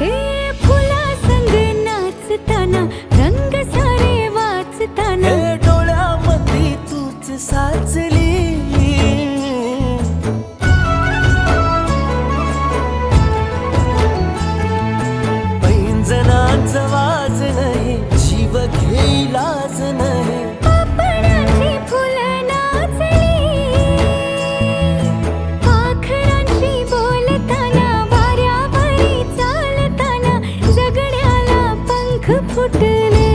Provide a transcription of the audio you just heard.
हे फुला संग नाचताना रंग सारे वाचताना. डोळ्यामध्ये तूच वाज नाही शिव घेईलाच नाही হোটেলে